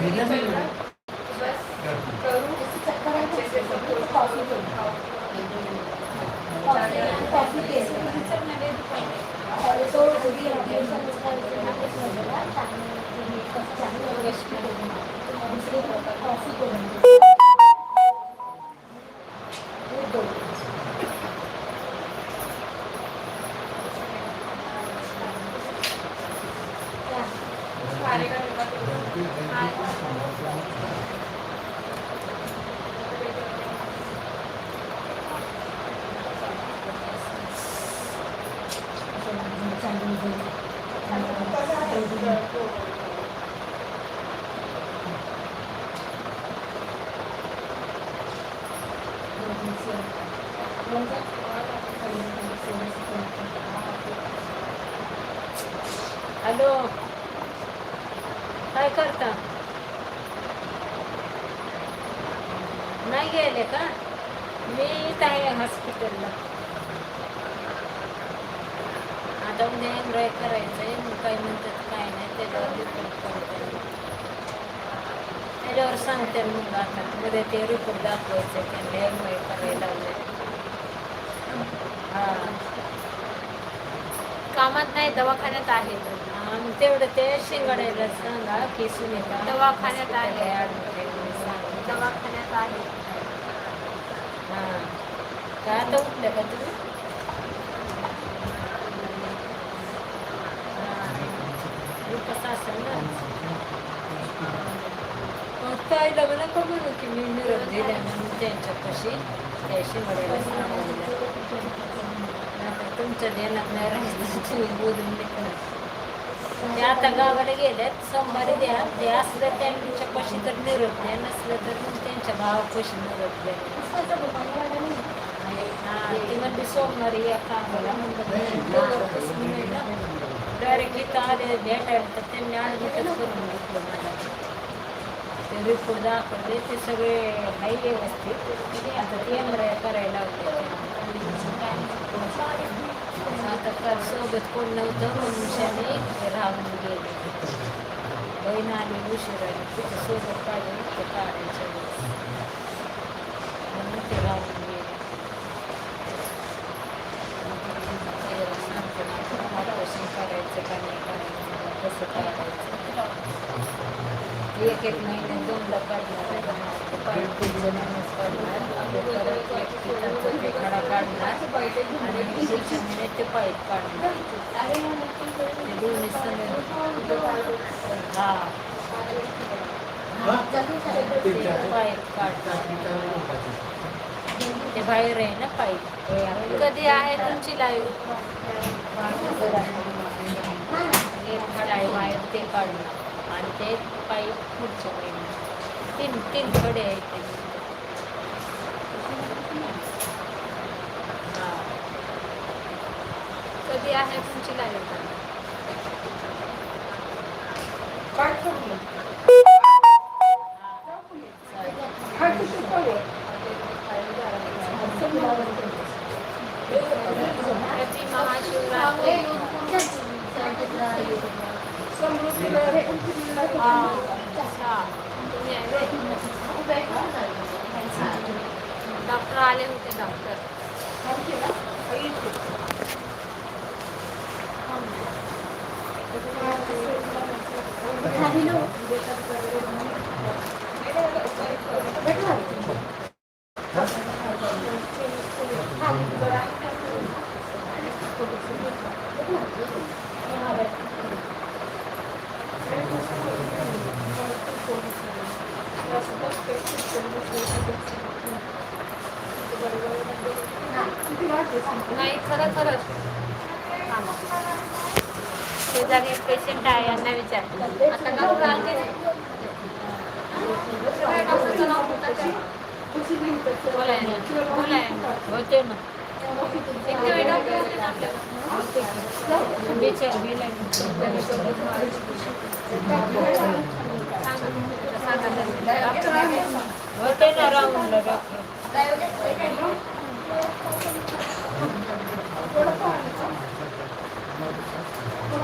Gracias. Hello. काय करता? नाही गेले का? मी इथं आहे हॉस्पिटलला आता उद्या एन्जॉय करायचंय मग काय म्हणतात काय नाही त्याच्यावर रिपोर्ट करते त्याच्यावर सांगते मग आता उद्या ते रिपोर्ट दाखवायचे त्यांना एन्जॉय करायला लावले हां. कामात नाही दवाखान्यात आहे. आणि तेवढं ते शिंगाडायला सांगा की सुनीता दवाखान्यात आहे. दवाखान्यात आहे. हां. काय आता उठल्या का तुम्ही हां कसं असेल ना मग ताईला म्हणा का म्हणू की मी निरोप दिल्या म्हणून त्यांच्यापाशी त्याशी शिंगाडायला सांगायला तुमच्या ध्यानात नाही राहिलं. तुम्ही बोलून निघणार ते आता गावाला गेल्यात सोमवारी द्या. ते असलं त्यांच्यापाशी तर निरोप द्या. नसलं तर मग त्यांच्या गावापाशी निरोप द्या. हा ती म्हणली सोमवारी या कामाला. डायरेक्ट इथं आले भेटायला तर त्यांनी ॲडमिटच करून घेतलं मला. रिपोर्ट दाखवले ते सगळे आहे व्यवस्थित आता ते एम करायला लावले आता काल सोबत कोण नव्हतं म्हणून राहून गेले बहीण आली उशीर आली तिच्या सोबत काढून काढायच्या म्हणून राहून गेले त्याला सांगते ना, ऑपरेशन करायचं का नाही करायचं कसं करायचं एक एक महिने दोनदा काढणार आहे ते काढणार आणि परत काढणार आणि ते पाईप काढणार ते दोन्ही सगळे हा पाईप काढणार ते बाहेर आहे ना पाईप. कधी आहे तुमची लाईव्ह एक खडाई बाहेर ते काढणार आणि ते पायी पुढच्या पायी तीन तीन खडे आहेत ते. कधी आहे तुमची लागेल डॉक्टर आले होते डॉक्टर। नाही खरं खरंच शेजारी पेशंट आहे यांना विचार आता डॉक्टर आले डॉक्टरचं नाव होतं होते ना. होते ना राहून डॉक्टर.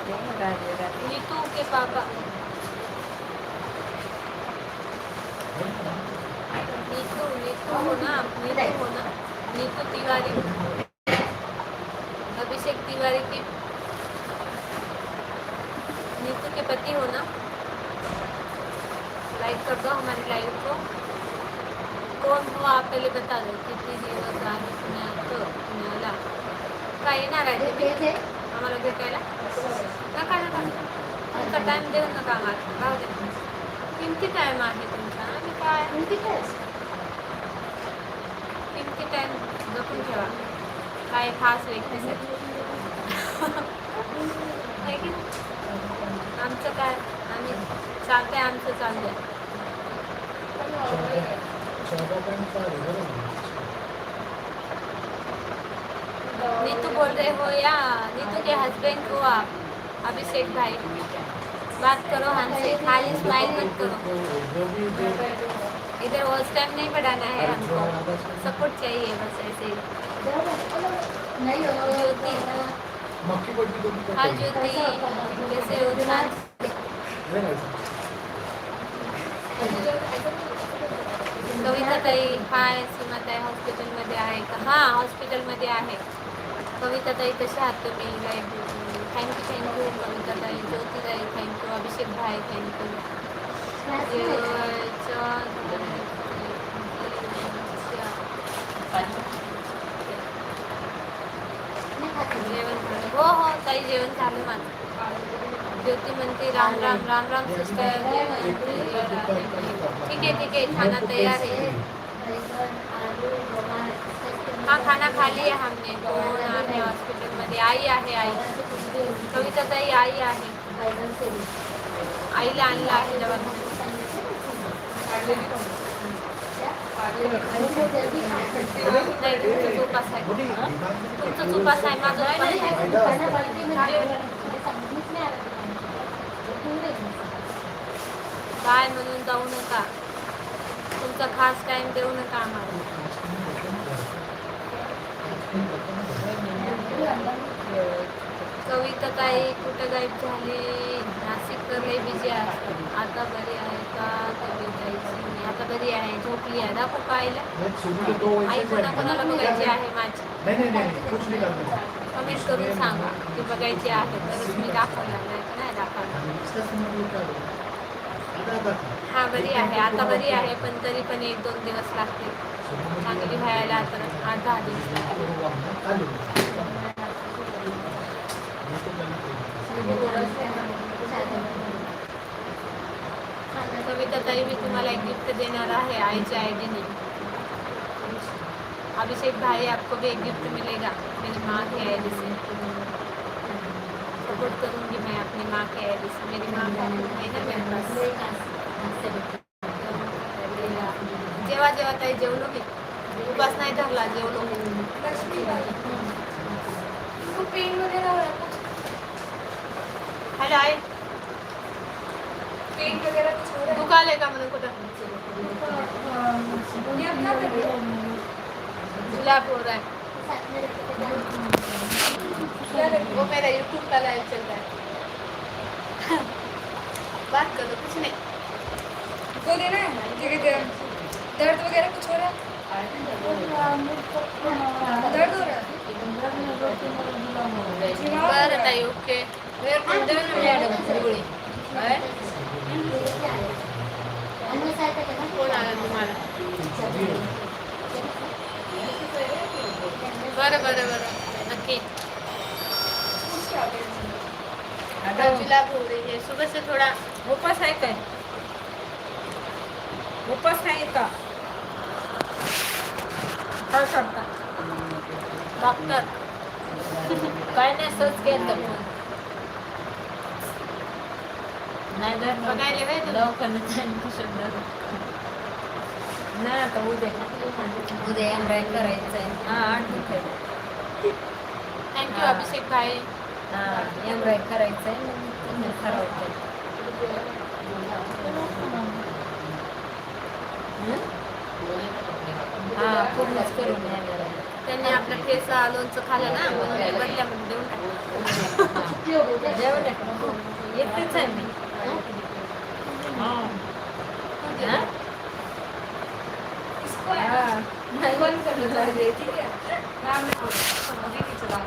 होते राजे राजे नीतू के पापा। नीतू नीतू हो ना नीतू हो ना नीतू तिवारी। अभिषेक तिवारी की नीतू के पति हो ना लाइक कर दो हमारी लाइव को। कौन हो आप पहले बता दो। किती दिवस आहे पुण्यात पुण्याला आम्हाला भेटायला नका नका तुमचा टाइम देऊ नका आम्हाला राहू दे किमती टाइम आहे तुमचा आणि काय किमती टाइम जपून ठेवा काय खास व्यक्तीसाठी आहे की? आमचं काय आम्ही चालतंय आमचं चाललंय बोल रहे हो या नीतू के हस्बैंड को आप अभिषेक भाई. बात करो हमसे खाली स्माइल मत करो. तो इधर वॉच टाइम नहीं बढ़ाना है हमको. सपोर्ट चाहिए बस ऐसे ज्योति. भी हाँ ज्योति कैसे हो। कविता ताई हाय सीमाताई हॉस्पिटलमध्ये आहे. का हाँ हॉस्पिटलमध्ये आहे. कविता ताई कशा आहात तुम्ही? लाईक थँक्यू थँक्यू कविता ताई, ज्योती ताई थँक्यू अभिषेक भाई जेवण झालं हो हो, ताई, जेवण झालं माझं. ज्योती म्हणते, राम राम राम राम, सिस्टर. ठीक आहे ठीक आहे खाना तयार है हाँ खाना खा लिया हमने कोण आहे हॉस्पिटलमध्ये. आई आहे आई. कविता ताई आई आहे. आईला आणलं आहे नाही तुमचं उपास आहे तुमचं उपास आहे माझं काय म्हणून जाऊ नका. तुमचा खास टाइम देऊ नका आम्हाला. कविता ताई कुठं गायब झाली? नाशिक तर लई बिझी असतात आता बरी आहे का? कविताईची आता बरी आहे झोपली आहे. दाखवू आईला आई कोणा कोणाला बघायची आहे माझी? नहीं नहीं नहीं कुछ नहीं करना कमेंट करून सांगा. की बघायची आहे तरच मी दाखवणार नाही नाही दाखवणार. हा बरी आहे. आता बरी आहे पण तरी पण एक दोन दिवस लागतील. चांगली व्हायला तर आठ दहा दिवस कविता ताई मी तुम्हाला एक गिफ्ट देणार आहे आईच्या आयडीने अभिषेक भाई आपको भी एक गिफ्ट मिलेगा. मेरी माँ की आईडी से सपोर्ट करूँगी मैं अपनी माँ की आईडी से मेरी माँ है ना मेरे पास. जेव्हा जेव्हा ताई जेवलो उपास नहीं उनको पेन वगैरह हो रहा कुछ हेलो आए पेन वगैरह कुछ हो रहा है दुखा लेगा को गुलाब हो रहा है वो मेरा यूट्यूब का लाइव चल रहा है बात करो कुछ नहीं. तो देना है दर्द वगैरह कुछ हो रहा है? బాగుంటాయి ఓకే बरं नक्की है सुबह से थोड़ा उपवास है का काय करता डॉक्टर. काय नाही सहज केलं नाही जर बघायला? दवाखान्यात जाईन? नाही आता उद्या. उद्या एम राय करायचं आहे. हा आठ दुखायला थँक्यू अभिषेक भाई हा एम राय करायचं आहे ठरवते. हा पूर्णच करून येणार आहे. त्यांनी आपलं ठेचा लोणचं खाल्लं ना म्हणून बदल्यामध्ये देऊन टाकलं. जेवण आहे? एकटीच आहे मी. हा? हा. बंद चाहिए ठीक है चला